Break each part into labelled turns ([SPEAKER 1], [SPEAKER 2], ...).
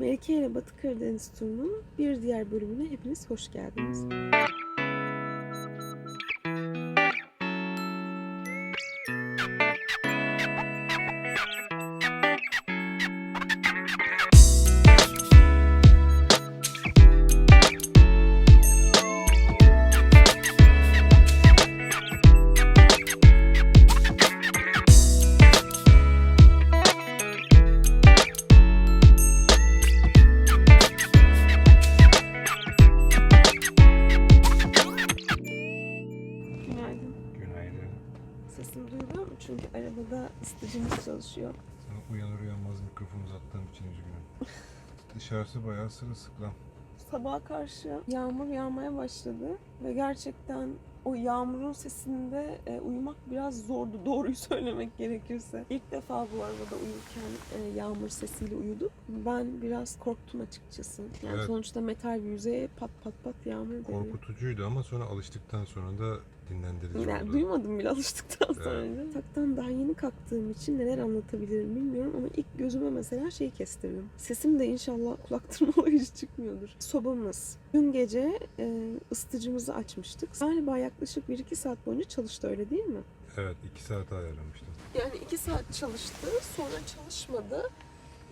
[SPEAKER 1] Melike ile Batı Karadeniz turunun bir diğer bölümüne hepiniz hoş geldiniz. Sesim duyuluyor mu? Çünkü arabada ısıtıcımız çalışıyor.
[SPEAKER 2] Sana uyanır uyanmaz mikrofon uzattığım için üzgünüm. Dışarısı bayağı sırılsıklam.
[SPEAKER 1] Sabaha karşı yağmur yağmaya başladı ve gerçekten o yağmurun sesinde e, uyumak biraz zordu doğruyu söylemek gerekirse. İlk defa bu arabada uyurken e, yağmur sesiyle uyuduk. Ben biraz korktum açıkçası. Yani
[SPEAKER 2] Evet.
[SPEAKER 1] sonuçta metal bir yüzeye pat pat pat yağmur değiyor.
[SPEAKER 2] Korkutucuydu ama sonra alıştıktan sonra da dinlendirici
[SPEAKER 1] Yani
[SPEAKER 2] oldu.
[SPEAKER 1] duymadım bile alıştıktan sonra.
[SPEAKER 2] Evet.
[SPEAKER 1] Yataktan daha yeni kalktığım için neler anlatabilirim bilmiyorum ama ilk gözüme mesela şeyi kestirdim. Sesim de inşallah kulak tırmaları hiç çıkmıyordur. Sobamız. Dün gece e, ısıtıcımızı açmıştık. Galiba yaklaşık 1-2 saat boyunca çalıştı öyle değil mi?
[SPEAKER 2] Evet iki saat ayarlamıştım.
[SPEAKER 1] Yani 2 saat çalıştı sonra çalışmadı.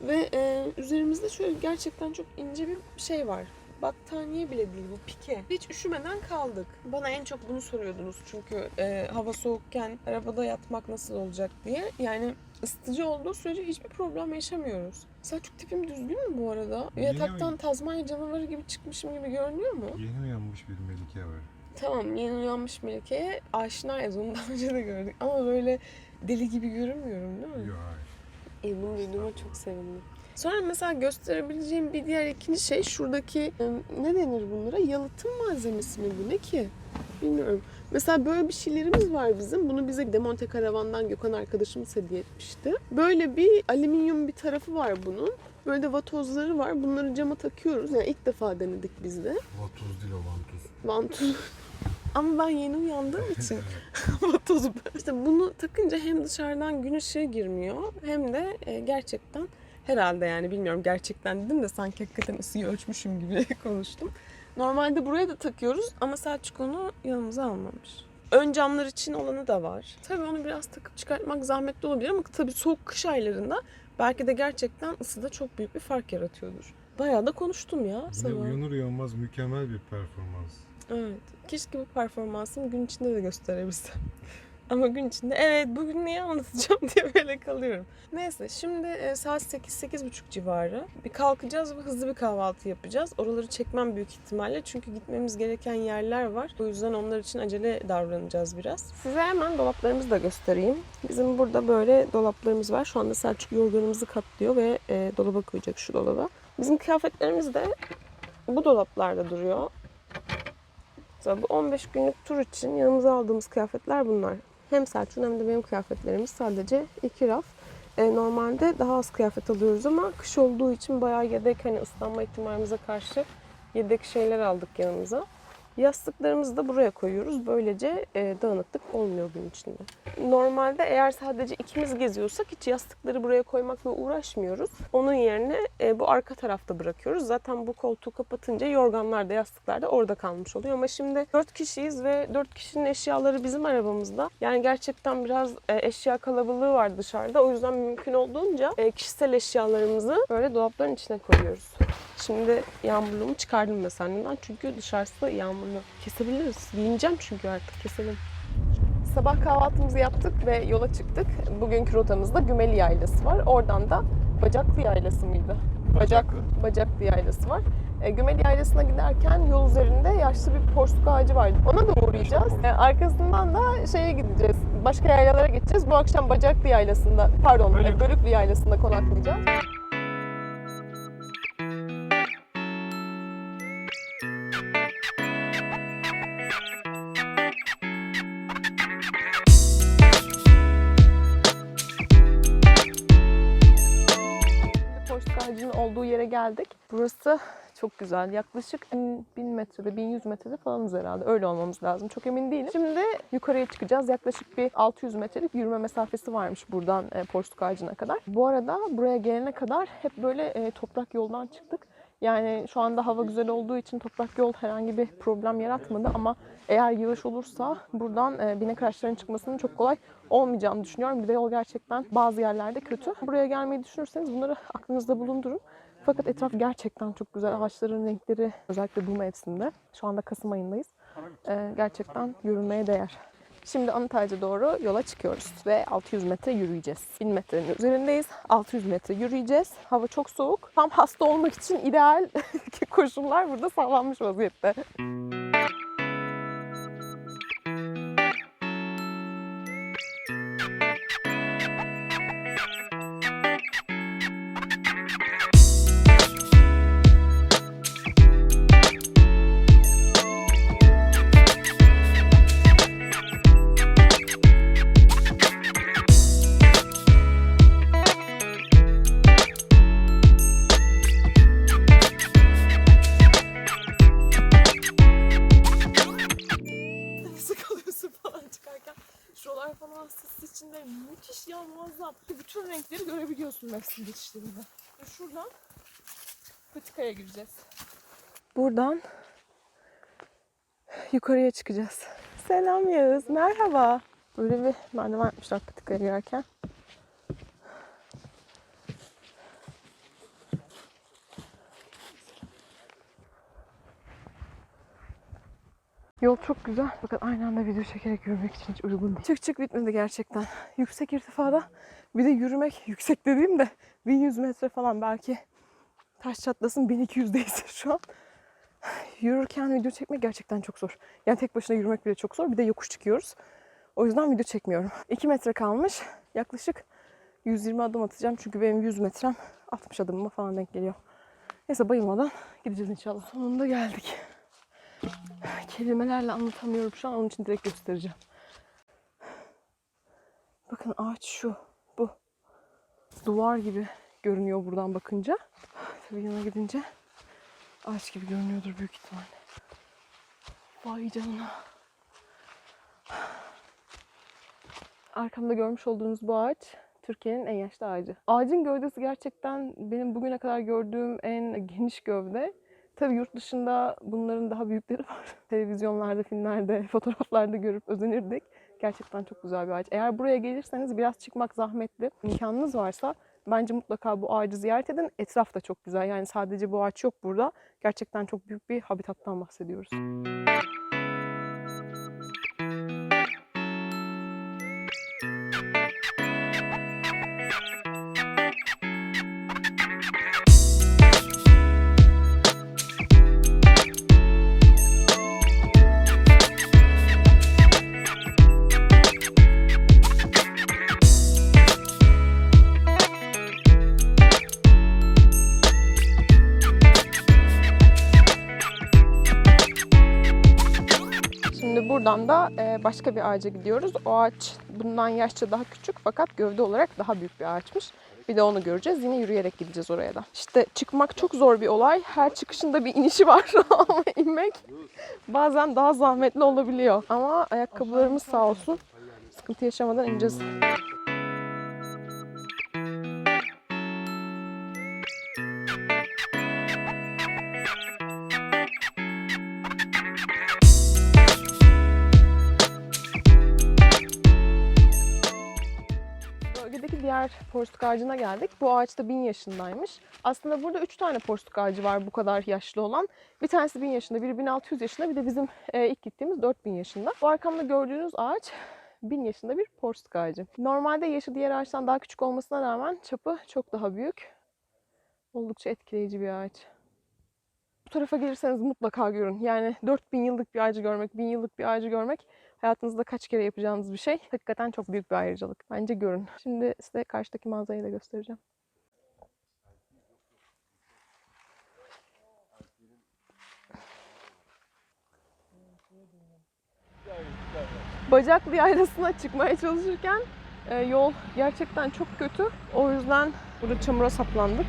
[SPEAKER 1] Ve e, üzerimizde şöyle gerçekten çok ince bir şey var. Battaniye bile değil bu pike. Hiç üşümeden kaldık. Bana en çok bunu soruyordunuz çünkü e, hava soğukken arabada yatmak nasıl olacak diye. Yani ısıtıcı olduğu sürece hiçbir problem yaşamıyoruz. Selçuk tipim düzgün mü bu arada?
[SPEAKER 2] Yeni
[SPEAKER 1] Yataktan
[SPEAKER 2] mi?
[SPEAKER 1] Tazmanya canavarı gibi çıkmışım gibi görünüyor mu?
[SPEAKER 2] Yeni uyanmış bir Melike var.
[SPEAKER 1] Tamam yeni uyanmış Melike'ye aşinayız onu daha önce de gördük. Ama böyle deli gibi görünmüyorum değil mi?
[SPEAKER 2] Yok hayır.
[SPEAKER 1] E, bunu duyduğuma çok sevindim. Sonra mesela gösterebileceğim bir diğer ikinci şey şuradaki e, ne denir bunlara? Yalıtım malzemesi mi bu ne ki? Bilmiyorum. Mesela böyle bir şeylerimiz var bizim. Bunu bize Demonte Karavan'dan Gökhan arkadaşımız hediye etmişti. Böyle bir alüminyum bir tarafı var bunun. Böyle de vatozları var. Bunları cama takıyoruz. Yani ilk defa denedik biz de.
[SPEAKER 2] Vatuz değil o vantuz.
[SPEAKER 1] Vantuz. Ama ben yeni uyandığım için vatozu İşte bunu takınca hem dışarıdan gün ışığı girmiyor hem de e, gerçekten herhalde yani bilmiyorum gerçekten dedim de sanki hakikaten ısıyı ölçmüşüm gibi konuştum. Normalde buraya da takıyoruz ama Selçuk onu yanımıza almamış. Ön camlar için olanı da var. Tabii onu biraz takıp çıkartmak zahmetli olabilir ama tabii soğuk kış aylarında belki de gerçekten ısıda çok büyük bir fark yaratıyordur. Bayağı da konuştum ya sana.
[SPEAKER 2] uyanır uyanmaz mükemmel bir performans.
[SPEAKER 1] Evet. Keşke bu performansımı gün içinde de gösterebilsem. Ama gün içinde evet bugün neyi anlatacağım diye böyle kalıyorum. Neyse şimdi e, saat 8-8.30 civarı. Bir kalkacağız ve hızlı bir kahvaltı yapacağız. Oraları çekmem büyük ihtimalle çünkü gitmemiz gereken yerler var. O yüzden onlar için acele davranacağız biraz. Size hemen dolaplarımızı da göstereyim. Bizim burada böyle dolaplarımız var. Şu anda Selçuk yorganımızı katlıyor ve e, dolaba koyacak şu dolaba. Bizim kıyafetlerimiz de bu dolaplarda duruyor. Mesela bu 15 günlük tur için yanımıza aldığımız kıyafetler bunlar. Hem Selçuk'un hem de benim kıyafetlerimiz sadece iki raf. E, normalde daha az kıyafet alıyoruz ama kış olduğu için bayağı yedek hani ıslanma ihtimalimize karşı yedek şeyler aldık yanımıza. Yastıklarımızı da buraya koyuyoruz. Böylece e, dağınıklık olmuyor gün içinde. Normalde eğer sadece ikimiz geziyorsak hiç yastıkları buraya koymakla uğraşmıyoruz. Onun yerine e, bu arka tarafta bırakıyoruz. Zaten bu koltuğu kapatınca yorganlar da yastıklar da orada kalmış oluyor. Ama şimdi 4 kişiyiz ve 4 kişinin eşyaları bizim arabamızda. Yani gerçekten biraz e, eşya kalabalığı var dışarıda. O yüzden mümkün olduğunca e, kişisel eşyalarımızı böyle dolapların içine koyuyoruz. Şimdi yağmurluğumu çıkardım mesela neden? Çünkü dışarısı yağmurlu. Kesebiliriz. Giyineceğim çünkü artık keselim. Sabah kahvaltımızı yaptık ve yola çıktık. Bugünkü rotamızda Gümeli Yaylası var. Oradan da Bacaklı Yaylası mıydı? Bacak, Bacaklı Yaylası var. E, Gümeli Yaylası'na giderken yol üzerinde yaşlı bir porsuk ağacı vardı. Ona da uğrayacağız. E, arkasından da şeye gideceğiz. Başka yaylalara gideceğiz. Bu akşam Bacaklı Yaylası'nda, pardon e, Bölüklü Yaylası'nda konaklayacağız.
[SPEAKER 3] Geldik. Burası çok güzel. Yaklaşık 1000 1000 metrede, 1100 metrede falanız herhalde. Öyle olmamız lazım. Çok emin değilim. Şimdi yukarıya çıkacağız. Yaklaşık bir 600 metrelik yürüme mesafesi varmış buradan e, porsuk ağacına kadar. Bu arada buraya gelene kadar hep böyle e, toprak yoldan çıktık. Yani şu anda hava güzel olduğu için toprak yol herhangi bir problem yaratmadı ama eğer yağış olursa buradan e, binek araçların çıkmasının çok kolay olmayacağını düşünüyorum. Bir de yol gerçekten bazı yerlerde kötü. Buraya gelmeyi düşünürseniz bunları aklınızda bulundurun. Fakat etraf gerçekten çok güzel. Ağaçların renkleri özellikle bu mevsimde. Şu anda Kasım ayındayız. E, gerçekten yürümeye değer. Şimdi Antalya'ya doğru yola çıkıyoruz ve 600 metre yürüyeceğiz. 1000 metrenin üzerindeyiz. 600 metre yürüyeceğiz. Hava çok soğuk. Tam hasta olmak için ideal koşullar burada sağlanmış vaziyette. Ve şuradan patikaya gireceğiz. Buradan yukarıya çıkacağız. Selam Yağız, merhaba. Böyle bir merdiven yapmışlar patikaya girerken. Yol çok güzel fakat aynı anda video çekerek yürümek için hiç uygun değil. Çık çık bitmedi gerçekten. Yüksek irtifada bir de yürümek yüksek dediğim de 1100 metre falan belki taş çatlasın 1200'deyiz şu an. Yürürken video çekmek gerçekten çok zor. Yani tek başına yürümek bile çok zor. Bir de yokuş çıkıyoruz. O yüzden video çekmiyorum. 2 metre kalmış. Yaklaşık 120 adım atacağım. Çünkü benim 100 metrem 60 adımıma falan denk geliyor. Neyse bayılmadan gideceğiz inşallah. Sonunda geldik. Kelimelerle anlatamıyorum şu an. Onun için direkt göstereceğim. Bakın ağaç şu. Duvar gibi görünüyor buradan bakınca. Tabii yana gidince ağaç gibi görünüyordur büyük ihtimalle. Vay canına. Arkamda görmüş olduğunuz bu ağaç Türkiye'nin en yaşlı ağacı. Ağacın gövdesi gerçekten benim bugüne kadar gördüğüm en geniş gövde. Tabii yurt dışında bunların daha büyükleri var. Televizyonlarda, filmlerde, fotoğraflarda görüp özenirdik. Gerçekten çok güzel bir ağaç. Eğer buraya gelirseniz biraz çıkmak zahmetli. İmkanınız varsa bence mutlaka bu ağacı ziyaret edin. Etraf da çok güzel. Yani sadece bu ağaç yok burada. Gerçekten çok büyük bir habitattan bahsediyoruz. Buradan da e, başka bir ağaca gidiyoruz. O ağaç bundan yaşça daha küçük fakat gövde olarak daha büyük bir ağaçmış. Bir de onu göreceğiz. Yine yürüyerek gideceğiz oraya da. İşte çıkmak çok zor bir olay. Her çıkışında bir inişi var ama inmek bazen daha zahmetli olabiliyor. Ama ayakkabılarımız sağ olsun. Sıkıntı yaşamadan ineceğiz. Diğer porsuk ağacına geldik. Bu ağaç da bin yaşındaymış. Aslında burada üç tane porsuk ağacı var bu kadar yaşlı olan. Bir tanesi bin yaşında, biri 1600 yaşında, bir de bizim e, ilk gittiğimiz 4000 yaşında. Bu arkamda gördüğünüz ağaç bin yaşında bir porsuk ağacı. Normalde yaşı diğer ağaçtan daha küçük olmasına rağmen çapı çok daha büyük. Oldukça etkileyici bir ağaç. Bu tarafa gelirseniz mutlaka görün. Yani 4000 yıllık bir ağacı görmek, 1000 yıllık bir ağacı görmek hayatınızda kaç kere yapacağınız bir şey. Hakikaten çok büyük bir ayrıcalık. Bence görün. Şimdi size karşıdaki manzarayı da göstereceğim. Bacaklı yaylasına çıkmaya çalışırken e, yol gerçekten çok kötü. O yüzden burada çamura saplandık.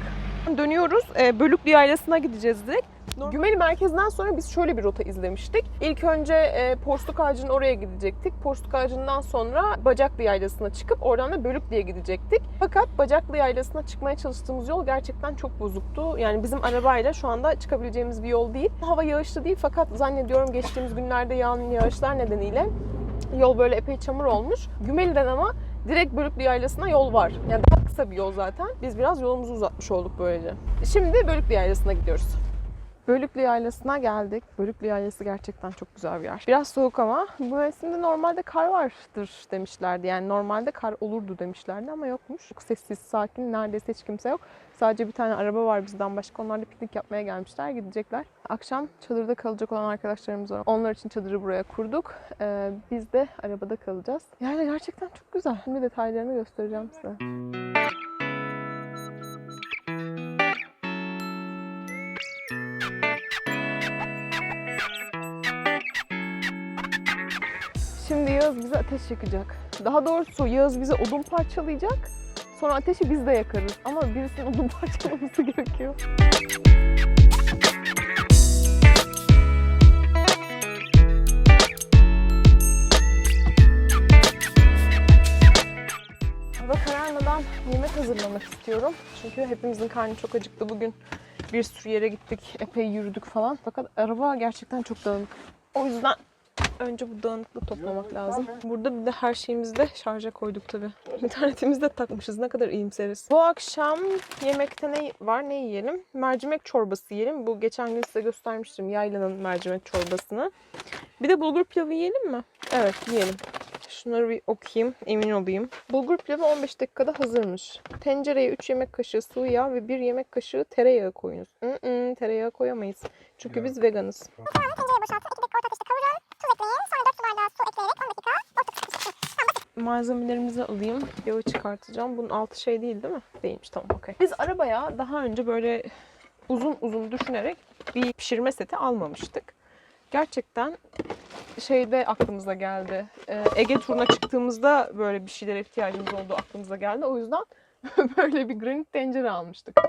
[SPEAKER 3] Dönüyoruz. E, Bölüklü Yaylası'na gideceğiz direkt. Gümeli merkezden sonra biz şöyle bir rota izlemiştik. İlk önce e, Porsuk Ağacı'nın oraya gidecektik. Porsuk Ağacı'ndan sonra Bacaklı Yaylası'na çıkıp oradan da Bölüklü'ye gidecektik. Fakat Bacaklı Yaylası'na çıkmaya çalıştığımız yol gerçekten çok bozuktu. Yani bizim arabayla şu anda çıkabileceğimiz bir yol değil. Hava yağışlı değil fakat zannediyorum geçtiğimiz günlerde yağan yağışlar nedeniyle yol böyle epey çamur olmuş. Gümeli'den ama direkt Bölüklü Yaylası'na yol var. Yani daha kısa bir yol zaten. Biz biraz yolumuzu uzatmış olduk böylece. Şimdi Bölüklü Yaylası'na gidiyoruz. Bölüklü Yaylası'na geldik. Bölüklü Yaylası gerçekten çok güzel bir yer. Biraz soğuk ama bu mevsimde normalde kar vardır demişlerdi. Yani normalde kar olurdu demişlerdi ama yokmuş. Çok sessiz, sakin, neredeyse hiç kimse yok. Sadece bir tane araba var bizden başka. Onlar da piknik yapmaya gelmişler, gidecekler. Akşam çadırda kalacak olan arkadaşlarımız var. Onlar için çadırı buraya kurduk. Ee, biz de arabada kalacağız. Yani gerçekten çok güzel. Şimdi detaylarını göstereceğim size. Şimdi Yağız bize ateş yakacak. Daha doğrusu Yağız bize odun parçalayacak. Sonra ateşi biz de yakarız. Ama birisinin odun parçalaması gerekiyor. Hava kararmadan yemek hazırlamak istiyorum. Çünkü hepimizin karnı çok acıktı bugün. Bir sürü yere gittik, epey yürüdük falan. Fakat araba gerçekten çok dağınık. O yüzden önce bu dağınıklığı toplamak lazım. Burada bir de her şeyimizi de şarja koyduk tabii. İnternetimizi de takmışız. Ne kadar iyimseriz. Bu akşam yemekte ne var? Ne yiyelim? Mercimek çorbası yiyelim. Bu geçen gün size göstermiştim yaylanın mercimek çorbasını. Bir de bulgur pilavı yiyelim mi? Evet yiyelim. Şunları bir okuyayım, emin olayım. Bulgur pilavı 15 dakikada hazırmış. Tencereye 3 yemek kaşığı sıvı yağ ve 1 yemek kaşığı tereyağı koyunuz. Mm tereyağı koyamayız. Çünkü biz veganız.
[SPEAKER 4] Tencereye boşaltın. 2 dakika orta ateşte kavurun. Tuz ekleyin. Sonra 4 su bardağı su ekleyerek 10 dakika orta ateşte
[SPEAKER 3] Malzemelerimizi alayım. Yağı çıkartacağım. Bunun altı şey değil değil mi? Değilmiş tamam okey. Biz arabaya daha önce böyle uzun uzun düşünerek bir pişirme seti almamıştık. Gerçekten şeyde aklımıza geldi. Ee, Ege turuna çıktığımızda böyle bir şeylere ihtiyacımız olduğu aklımıza geldi. O yüzden böyle bir granit tencere almıştık.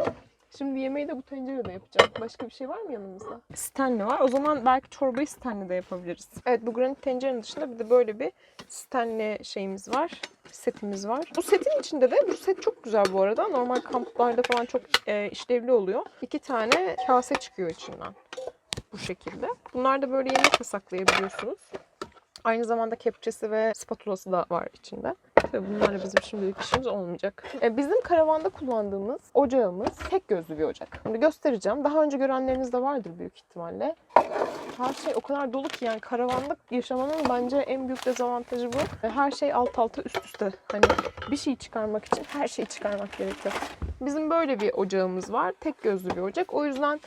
[SPEAKER 3] Şimdi yemeği de bu tencerede yapacağım. Başka bir şey var mı yanımızda? Stanley var. O zaman belki çorbayı Stanley'de yapabiliriz. Evet bu granit tencerenin dışında bir de böyle bir Stanley şeyimiz var. Setimiz var. Bu setin içinde de bu set çok güzel bu arada. Normal kamplarda falan çok e, işlevli oluyor. İki tane kase çıkıyor içinden. Bu şekilde. Bunlar da böyle yemek de saklayabiliyorsunuz. Aynı zamanda kepçesi ve spatulası da var içinde. Ve bunlarla bizim şimdilik işimiz olmayacak. E, bizim karavanda kullandığımız ocağımız tek gözlü bir ocak. Şimdi göstereceğim. Daha önce görenleriniz de vardır büyük ihtimalle. Her şey o kadar dolu ki yani karavanda yaşamanın bence en büyük dezavantajı bu. E, Her şey alt alta üst üste. Hani bir şey çıkarmak için her şeyi çıkarmak gerekiyor. Bizim böyle bir ocağımız var. Tek gözlü bir ocak. O yüzden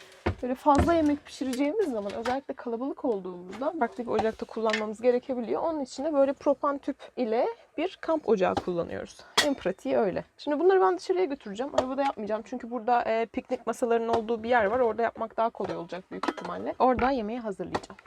[SPEAKER 3] böyle fazla yemek pişireceğimiz zaman özellikle kalabalık olduğumuzda farklı bir ocakta kullanmamız gerekebiliyor. Onun için de böyle propan tüp ile bir kamp ocağı kullanıyoruz. En pratiği öyle. Şimdi bunları ben dışarıya götüreceğim. Arabada yapmayacağım. Çünkü burada e, piknik masalarının olduğu bir yer var. Orada yapmak daha kolay olacak büyük ihtimalle. Orada yemeği hazırlayacağım.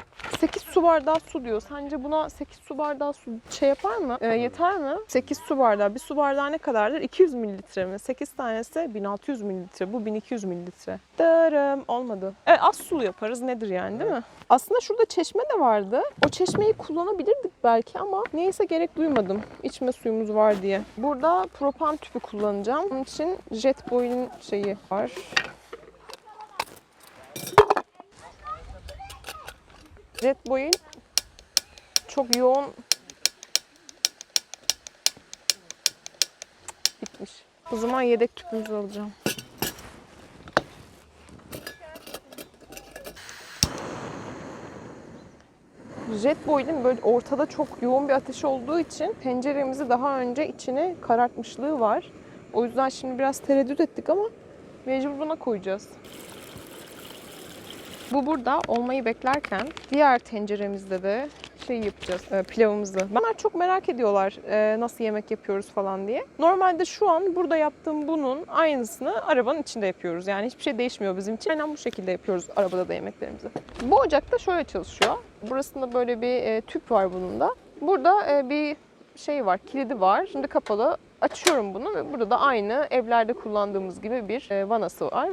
[SPEAKER 3] 8 su bardağı su diyor. Sence buna 8 su bardağı su şey yapar mı? E, yeter mi? 8 su bardağı. Bir su bardağı ne kadardır? 200 mililitre mi? 8 tanesi 1600 mililitre. Bu 1200 mililitre. Darım. Olmadı. E, az sulu yaparız. Nedir yani değil mi? Aslında şurada çeşme de vardı. O çeşmeyi kullanabilirdik belki ama neyse gerek duymadım. İçme suyumuz var diye. Burada propan tüpü kullanacağım. Onun için Jetboil'in şeyi var. Jetboil çok yoğun bitmiş. O zaman yedek tüpümüzü alacağım. Jetboil'in böyle ortada çok yoğun bir ateş olduğu için tenceremizi daha önce içine karartmışlığı var. O yüzden şimdi biraz tereddüt ettik ama mecbur buna koyacağız. Bu burada olmayı beklerken diğer tenceremizde de şey yapacağız, e, pilavımızı. Bana çok merak ediyorlar e, nasıl yemek yapıyoruz falan diye. Normalde şu an burada yaptığım bunun aynısını arabanın içinde yapıyoruz. Yani hiçbir şey değişmiyor bizim için. Aynen bu şekilde yapıyoruz arabada da yemeklerimizi. Bu ocakta şöyle çalışıyor. Burasında böyle bir e, tüp var bunun da. Burada e, bir şey var, kilidi var. Şimdi kapalı. Açıyorum bunu ve burada da aynı evlerde kullandığımız gibi bir e, vanası var.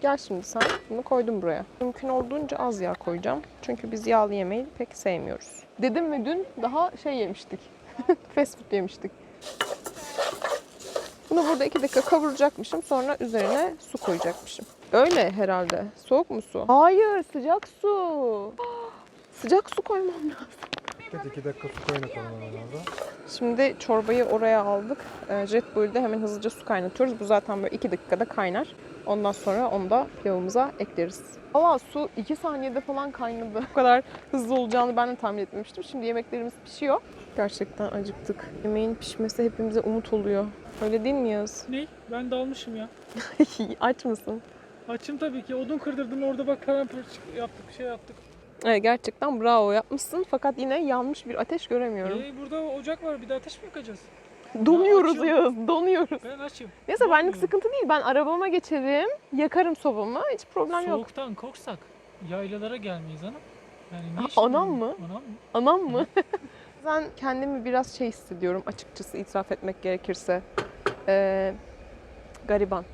[SPEAKER 3] Gel şimdi sen. Bunu koydum buraya. Mümkün olduğunca az yağ koyacağım. Çünkü biz yağlı yemeği pek sevmiyoruz. Dedim ve dün daha şey yemiştik. Fast food yemiştik. Bunu burada iki dakika kavuracakmışım. Sonra üzerine su koyacakmışım. Öyle herhalde. Soğuk mu su? Hayır sıcak su. Sıcak su koymam lazım.
[SPEAKER 2] Evet 2 dakika su kaynatalım orada.
[SPEAKER 3] Şimdi çorbayı oraya aldık. Ee, Jet Bull'de hemen hızlıca su kaynatıyoruz. Bu zaten böyle 2 dakikada kaynar. Ondan sonra onu da pilavımıza ekleriz. Valla su 2 saniyede falan kaynadı. Bu kadar hızlı olacağını ben de tahmin etmemiştim. Şimdi yemeklerimiz pişiyor. Gerçekten acıktık. Yemeğin pişmesi hepimize umut oluyor. Öyle değil mi Yağız?
[SPEAKER 5] Ne? Ben dalmışım ya.
[SPEAKER 3] Aç mısın?
[SPEAKER 5] Açım tabii ki. Odun kırdırdım orada bak paramparça yaptık, bir şey yaptık.
[SPEAKER 3] Evet gerçekten bravo yapmışsın. Fakat yine yanmış bir ateş göremiyorum.
[SPEAKER 5] Ee, burada ocak var. Bir de ateş mi yakacağız?
[SPEAKER 3] Donuyoruz
[SPEAKER 5] açım.
[SPEAKER 3] Yağız, donuyoruz.
[SPEAKER 5] Ben açım.
[SPEAKER 3] Neyse benlik
[SPEAKER 5] Korkmuyorum.
[SPEAKER 3] sıkıntı değil. Ben arabama geçerim, yakarım sobamı. Hiç problem yok.
[SPEAKER 5] Soğuktan korksak yaylalara gelmeyiz anam. Yani ne işin
[SPEAKER 3] anam mı?
[SPEAKER 5] Anam mı?
[SPEAKER 3] Anam mı? ben kendimi biraz şey hissediyorum açıkçası itiraf etmek gerekirse. Ee, gariban.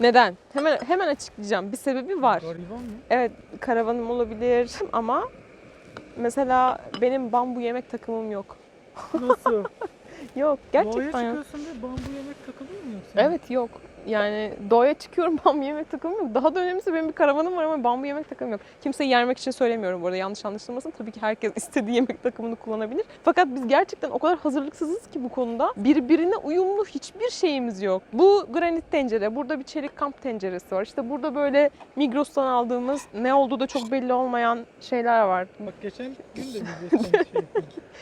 [SPEAKER 3] Neden? Hemen hemen açıklayacağım. Bir sebebi var.
[SPEAKER 5] Gariban mı?
[SPEAKER 3] Evet, karavanım olabilir ama mesela benim bambu yemek takımım yok.
[SPEAKER 5] Nasıl?
[SPEAKER 3] Yok,
[SPEAKER 5] Doğaya
[SPEAKER 3] gerçekten yok.
[SPEAKER 5] çıkıyorsun ve bambu yemek takılıyor mu yoksa?
[SPEAKER 3] Evet yok. Yani doğaya çıkıyorum bambu yemek takımım yok. Daha da önemlisi benim bir karavanım var ama bambu yemek takımım yok. Kimseyi yermek için söylemiyorum bu arada yanlış anlaşılmasın. Tabii ki herkes istediği yemek takımını kullanabilir. Fakat biz gerçekten o kadar hazırlıksızız ki bu konuda. Birbirine uyumlu hiçbir şeyimiz yok. Bu granit tencere, burada bir çelik kamp tenceresi var. İşte burada böyle Migros'tan aldığımız ne olduğu da çok belli olmayan şeyler var.
[SPEAKER 5] Bak geçen gün de bir şey.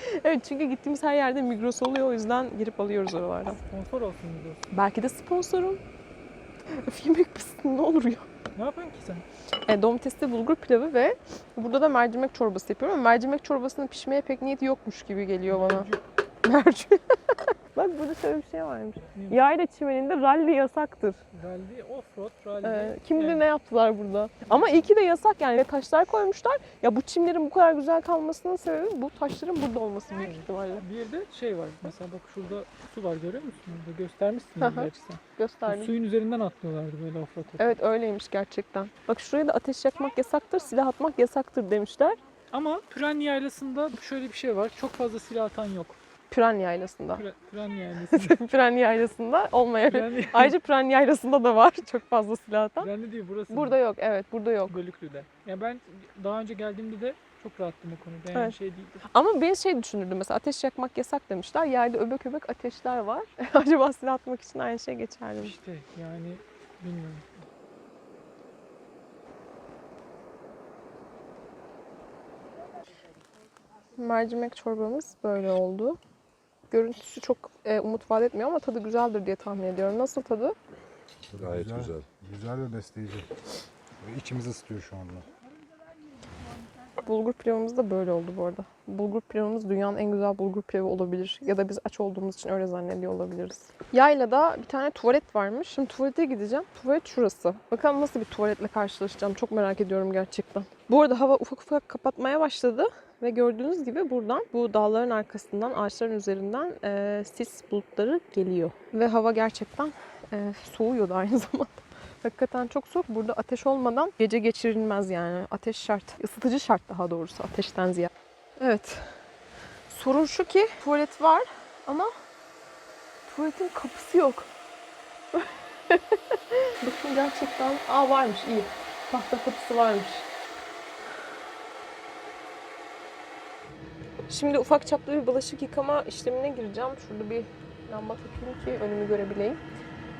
[SPEAKER 3] Evet çünkü gittiğimiz her yerde Migros oluyor o yüzden girip alıyoruz oralardan.
[SPEAKER 5] Sponsor olsun diyorsun.
[SPEAKER 3] Belki de sponsorum. Öf yemek misin ne olur ya.
[SPEAKER 5] Ne yapıyorsun ki sen?
[SPEAKER 3] E, domatesli bulgur pilavı ve burada da mercimek çorbası yapıyorum. Ama mercimek çorbasının pişmeye pek niyeti yokmuş gibi geliyor bana. Mercimek. Bak burada şöyle bir şey varmış. Yayla çimeninde ralli yasaktır.
[SPEAKER 5] Rally, offroad, rally.
[SPEAKER 3] Ee, kim bilir
[SPEAKER 5] Yani
[SPEAKER 3] ne yaptılar burada. Ama iyi ki de yasak yani. Ve taşlar koymuşlar. Ya bu çimlerin bu kadar güzel kalmasının sebebi bu taşların burada olması büyük ihtimalle.
[SPEAKER 5] Bir de şey var. Mesela bak şurada su var görüyor musun? Burada göstermişsin gerçi sen. Bu
[SPEAKER 3] Gösterdim.
[SPEAKER 5] Suyun üzerinden atlıyorlardı böyle offroad.
[SPEAKER 3] Evet öyleymiş gerçekten. Bak şuraya da ateş yakmak yasaktır, silah atmak yasaktır demişler.
[SPEAKER 5] Ama Püren Yaylası'nda şöyle bir şey var. Çok fazla silah atan yok.
[SPEAKER 3] Püren yaylasında.
[SPEAKER 5] Püren, Yaylası'nda.
[SPEAKER 3] Püren yaylasında.
[SPEAKER 5] Püren,
[SPEAKER 3] Ayrıca Püren yaylasında da var çok fazla silah atan.
[SPEAKER 5] Pürenli değil burası.
[SPEAKER 3] Burada yok evet burada yok.
[SPEAKER 5] Bölüklü'de. Ya ben daha önce geldiğimde de çok rahattım o konuda. Yani
[SPEAKER 3] Evet.
[SPEAKER 5] şey değildi.
[SPEAKER 3] Ama beni şey düşünürdü mesela ateş yakmak yasak demişler. Yerde öbek öbek ateşler var. Acaba silah atmak için aynı şey geçerli mi?
[SPEAKER 5] İşte yani bilmiyorum.
[SPEAKER 3] Mercimek çorbamız böyle oldu. Görüntüsü çok e, umut vaat etmiyor ama tadı güzeldir diye tahmin ediyorum. Nasıl tadı?
[SPEAKER 6] Gayet güzel.
[SPEAKER 2] Güzel ve besleyici. Ve İçimizi ısıtıyor şu anda.
[SPEAKER 3] Bulgur pilavımız da böyle oldu bu arada. Bulgur pilavımız dünyanın en güzel bulgur pilavı olabilir. Ya da biz aç olduğumuz için öyle zannediyor olabiliriz. Yaylada bir tane tuvalet varmış. Şimdi tuvalete gideceğim. Tuvalet şurası. Bakalım nasıl bir tuvaletle karşılaşacağım. Çok merak ediyorum gerçekten. Bu arada hava ufak ufak kapatmaya başladı. Ve gördüğünüz gibi buradan bu dağların arkasından, ağaçların üzerinden e, sis bulutları geliyor. Ve hava gerçekten e, soğuyor da aynı zamanda. Hakikaten çok soğuk. Burada ateş olmadan gece geçirilmez yani. Ateş şart. Isıtıcı şart daha doğrusu ateşten ziyade. Evet. Sorun şu ki tuvalet var ama tuvaletin kapısı yok. Bakın gerçekten. Aa varmış iyi. Tahta kapısı varmış. Şimdi ufak çaplı bir bulaşık yıkama işlemine gireceğim. Şurada bir lamba takayım ki önümü görebileyim.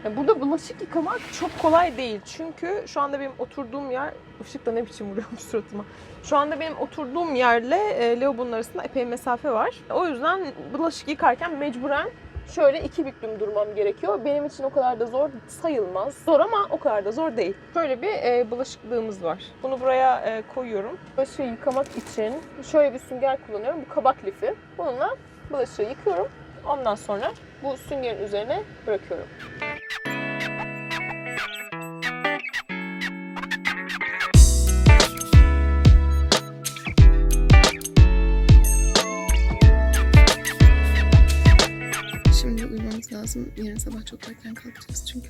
[SPEAKER 3] Ya Burada bulaşık yıkamak çok kolay değil. Çünkü şu anda benim oturduğum yer... Işık da ne biçim vuruyormuş suratıma. Şu anda benim oturduğum yerle e, lavabonun arasında epey mesafe var. O yüzden bulaşık yıkarken mecburen şöyle iki büklüm durmam gerekiyor. Benim için o kadar da zor sayılmaz. Zor ama o kadar da zor değil. Şöyle bir e, bulaşıklığımız var. Bunu buraya e, koyuyorum. Bulaşığı yıkamak için şöyle bir sünger kullanıyorum. Bu kabak lifi. Bununla bulaşığı yıkıyorum. Ondan sonra bu süngerin üzerine bırakıyorum. Yarın sabah çok erken kalkacağız çünkü.